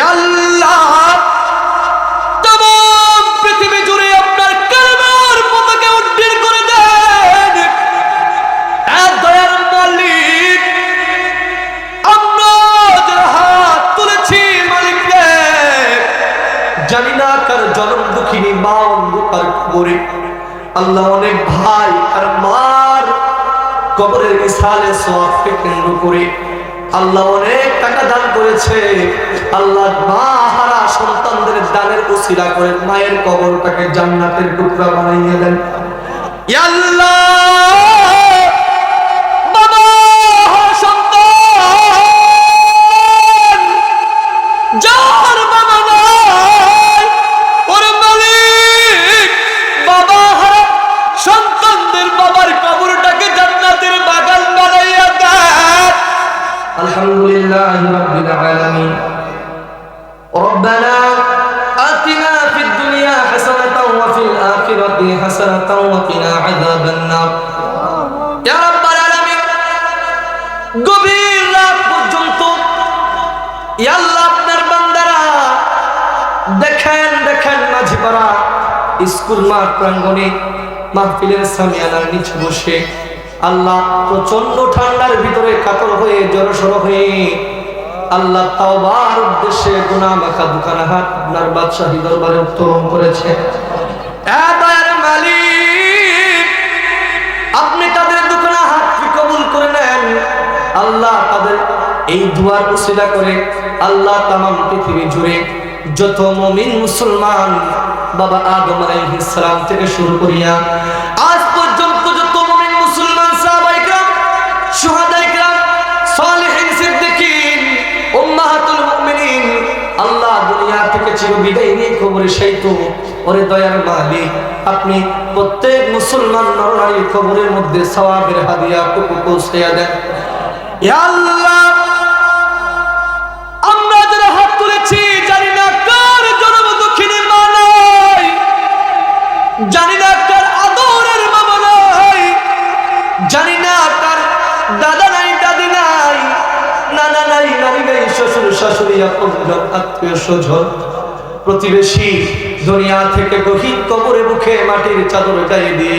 আল্লাহ, তমাম পৃথিবী আপনার কালেমার পতাকা উড্ডীন করে দেন। দয়ার মালিক, আমরা হাত তুলেছি মালিক রে জনম দুঃখিনী, মা অন্ধকার কবরে আল্লাহ অনেক ভাই আর মার কবরের মিসালে সোয়াবকে কেন্দ্র করে আল্লাহ অনেক টাকা দান করেছে। আল্লাহ মা হারা সন্তানদের দানের উচিরা করে মায়ের কবরটাকে জান্নাতের টুকরা বানাইয়ে দেন। আল্লাহ وقنا عذاب النار يا رب العالمين গভীর রাত পর্যন্ত ইয়া আল্লাহ আপনার বান্দারা দেখেন দেখেন মাঝি পাড়া স্কুল মাঠ প্রাঙ্গণে মাহফিলের সামিয়ানার নিচে বসে আল্লাহ প্রচন্ড ঠান্ডার ভিতরে কাতর হয়ে জড়সড় হয়ে আল্লাহ তাওবার উদ্দেশ্যে গুনা মাখা দুখানা হাত আপনার বাদশাহী দরবারে উত্তোলন করেছে আল্লাহ তাদের এই দুয়ার উসিলা করে আল্লাহ তামাম পৃথিবী জুড়ে যত মমিন মুসলমান বাবা আদম আলাইহিস সালাম থেকে শুরু করিয়া আজ পর্যন্ত যত মমিন মুসলমান সালেহিন সিদ্দিকিন, উম্মাহাতুল মুমিনিন, আল্লাহ দুনিয়া থেকে চির বিদায় নিয়ে কবরে সাইতো ওরে দয়ার মালিক। আপনি প্রত্যেক মুসলমান নরনারীর কবরের মধ্যে সওয়াবের হাদিয়া টুকু পৌঁছাইয়া দেন। আমরা যারা হাত তুলেছি, জানি না কার জন্ম জানি না কার আদরের জানি না দাদা নাই, দাদি নাই, নানা নাই নাই, শ্বশুর, শাশুড়ি আত্মীয় স্বজন, প্রতিবেশী, দুনিয়া থেকে গহীন কবরে মুখে মাটির চাদর গায়ে দিয়ে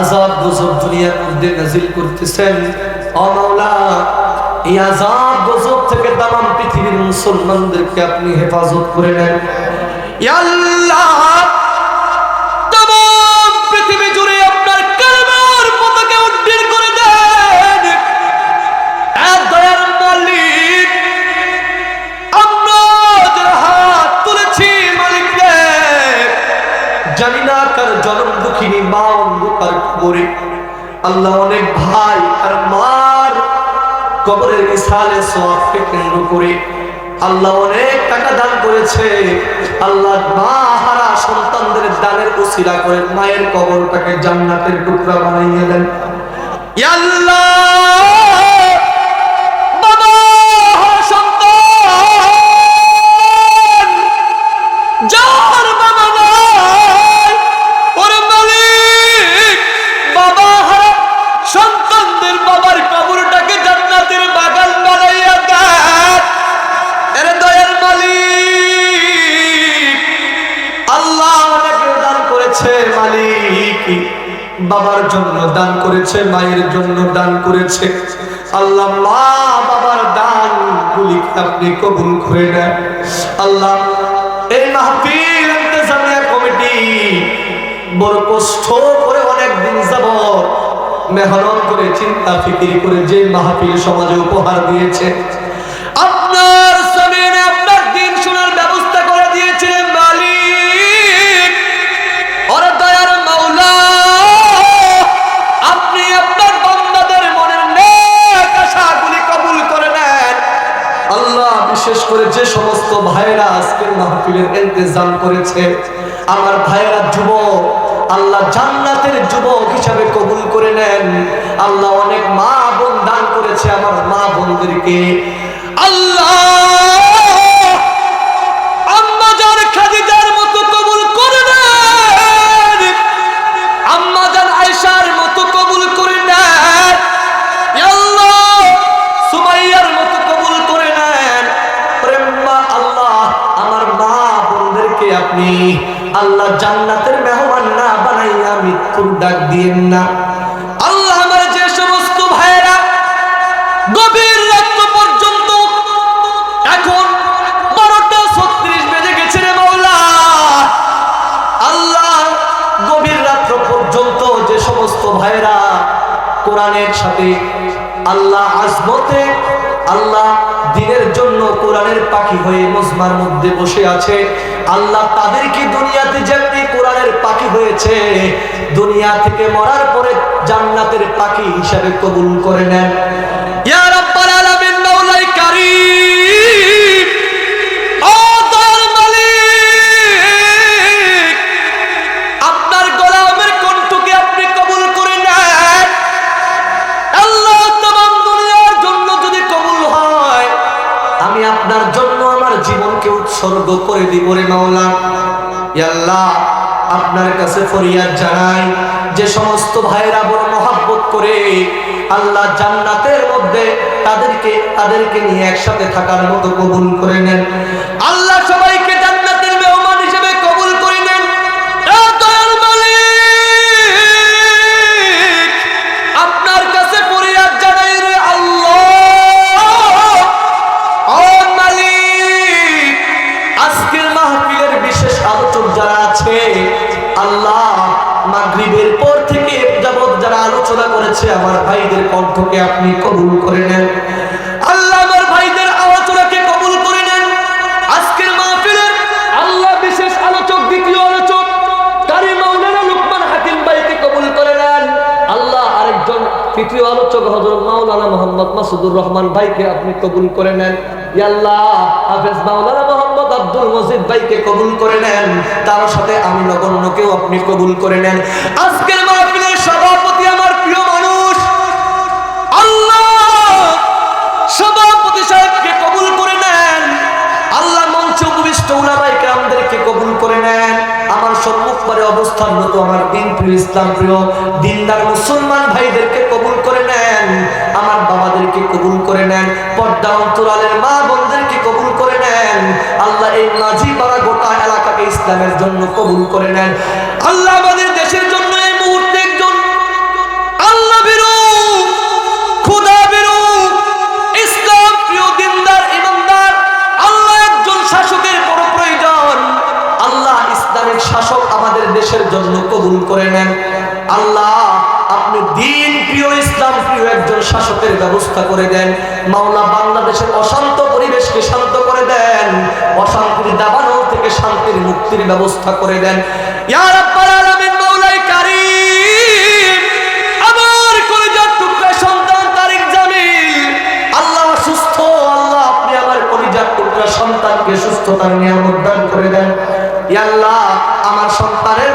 আজাব গজব দুনিয়ার মধ্যে নাজিল করতেছেন। এই আজাব গজব থেকে তাম পৃথিবীর মুসলমানদেরকে আপনি হেফাজত করে নেন। কবরে আল্লাহ অনেক ভাই আর মার কবরের বিশালে সবকে কেন্দ্র করে আল্লাহ অনেক টাকা দান করেছে। আল্লাহ মা হারা সন্তানদের দানের উসিলা করে মায়ের কবরটাকে জান্নাতের টুকরা বানিয়ে দেন। আল্লাহ! বাবার জন্য দান করেছে, মায়ের জন্য দান করেছে। আল্লাহ মা বাবার দান গুলি আপনি কবুল করে নেন। আল্লাহ, এই মাহফিল কমিটি বড় কষ্ট করে অনেক দিন যাবত মেহনত করে চিন্তা ফিকির করে যে মাহফিল সমাজে উপহার দিয়েছে, আপনার করেছে। আমার ভাইয়েরা যুবক, আল্লাহ জান্নাতের যুবক হিসাবে কবুল করে নেন। আল্লাহ অনেক মা বোন দান করেছে আমার মা বোনদেরকে। বোনদেরকে আপনি? আল্লাহ জান্নাতের মেহমান না বানাইয়া মৃত্যুর ডাক দিয়েন না। আল্লাহ আমার যে সমস্ত ভাইয়েরা গভীর রাত্র পর্যন্ত এখন সমস্ত কোরআনের সাথে আল্লাহ আজমতে আল্লাহ দিনের জন্য কোরআনের পাখি হয়ে মজমার মধ্যে বসে আছে। আল্লাহ তাদেরকে দুনিয়াতে যেমনি কোরআনের পাখি হয়েছে, দুনিয়া থেকে মরার পরে জান্নাতের পাখি হিসাবে কবুল করে নেন। কাছে ফরিয়াদ জানাই, যে সমস্ত ভাইরা বড় মহাব্বত করে আল্লাহ জান্নাতের মধ্যে তাদেরকে তাদেরকে নিয়ে একসাথে থাকার মতো কবুল করে নেন। আল্লাহ সবাইকে জান্নাতের মেহমান হিসেবে কবুল করে নেন। আপনার কাছে ফরিয়াদ জানাই রে আল্লাহ। আজকের মাহফিলের বিশেষ আলোচক যারা আল্লাহ মাগরিবের পর থেকে যাবত যারা আলোচনা করেছে, আমার ভাইদের কণ্ঠকে আপনি কবুল করে নেন। তৃতীয় আলোচক হজরত মাওলানা মোহাম্মদ মাসুদুর রহমান ভাইকে আপনি কবুল করে নেন। আল্লাহ, হাফেজ মাওলানা মোহাম্মদ আব্দুল মজিদ কবুল করে নেন। তার সাথে আমি আপনি কবুল করে নেন। আজকের মাহফিলের সভাপতি আমার প্রিয় অবস্থান অবস্থানরত আমার দিন প্রিয় ইসলাম প্রিয় দিনদার মুসলমান ভাইদেরকে কবুল করে নেন, আমার বাবাদেরকে কবুল করে নেন, পর্দা অন্তরালের মা বোনদেরকে কবুল করে নেন, আল্লাহ এই নাজি পাড়া গোটা এলাকাকে ইসলামের জন্য কবুল করে নেন। অশান্তির দাবানো থেকে শান্তির মুক্তির ব্যবস্থা করে দেন। আল্লাহ সুস্থ, আল্লাহ আপনি আমার সন্তানকে সুস্থতার নিয়ামত দান করে দেন। আমার সন্তানের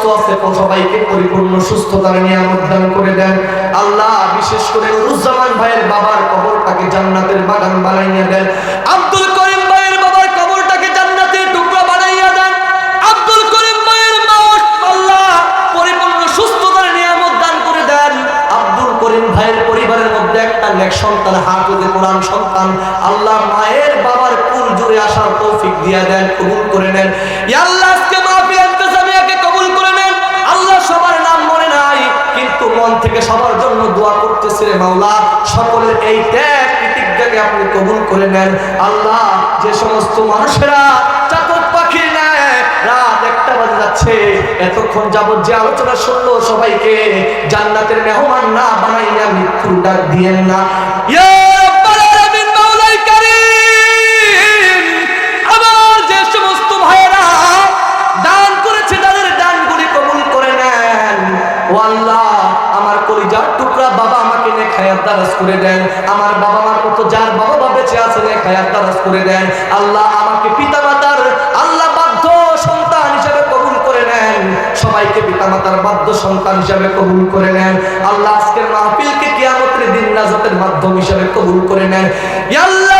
অসুস্থ আছে সবাইকে পরিপূর্ণ সুস্থতার নিয়ামত দান করে দেন। আল্লাহ বিশেষ করে নুরুজ্জামান ভাইয়ের বাবার কবরটাকে জান্নাতের বাগান বানাইয়া দেন। আব্দুল করিম ভাইয়ের বাবার কবরটাকে জান্নাতের টুকরা বানাইয়া দেন। আব্দুল করিম ভাইয়ের মা আল্লাহ পরিপূর্ণ সুস্থতার নিয়ামত দান করে দেন। আব্দুল করিম ভাইয়ের পরিবারের মধ্যে একটা নেক সন্তান, হাফেজে কোরআন সন্তান, আল্লাহ মায়ের বাবার কুল জুড়ে আসার তৌফিক দিয়া দেন, কবুল করে নেন। আল্লাহ মন থেকে সবার জন্য দোয়া করতেছে মাওলা। সকলের এই ত্যাগ প্রতিজ্ঞাকে আপনি কবুল করে নেন। আল্লাহ যে সমস্ত মানুষেরা চাতক পাখি রাত একটা বাজে যাচ্ছে। এতক্ষণ যাবত যে আলোচনা শুনলো সবাইকে, জান্নাতের মেহমান না বানাইয়া মৃত্যুর ডাক দিয়েন না। করে দেন। আমার বাবা মার মতো যার বাবা মা বেঁচে আছেন এক দারাজ করে দেন। আল্লাহ আমাকে পিতা মাতার আল্লাহ বাধ্য সন্তান হিসাবে কবুল করে নেন। সবাইকে পিতা মাতার বাধ্য সন্তান হিসাবে কবুল করে নেন। আল্লাহ আজকের মাহফিলকে কিয়ামতের দিন নাজাতের মাধ্যম হিসাবে কবুল করে নেন। আল্লাহ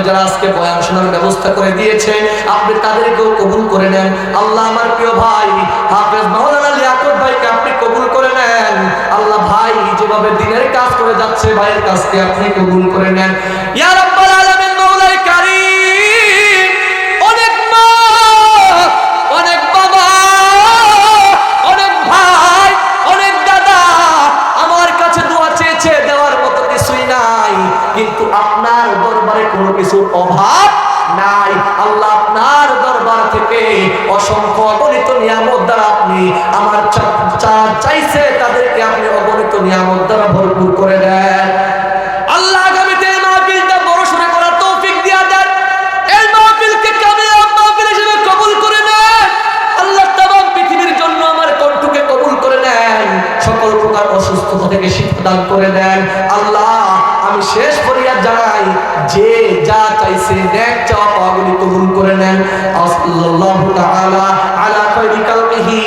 মাধ্যমে যারা আজকে বয়ান শোনার ব্যবস্থা করে দিয়েছে আপনি তাদেরকেও কবুল করে নেন। আল্লাহ আমার প্রিয় ভাই, হাফেজ মাওলানা লিয়াকত ভাইকে আপনি কবুল করে নেন। আল্লাহ ভাই যেভাবে দিনের কাজ করে যাচ্ছে, ভাইয়ের কাজকে আপনি কবুল করে নেন। ইয়ার ন্যাক চাওয়া পাওয়াগুলি কবুল করে নেন। আল্লাহ আলা খাইরি খালকিহি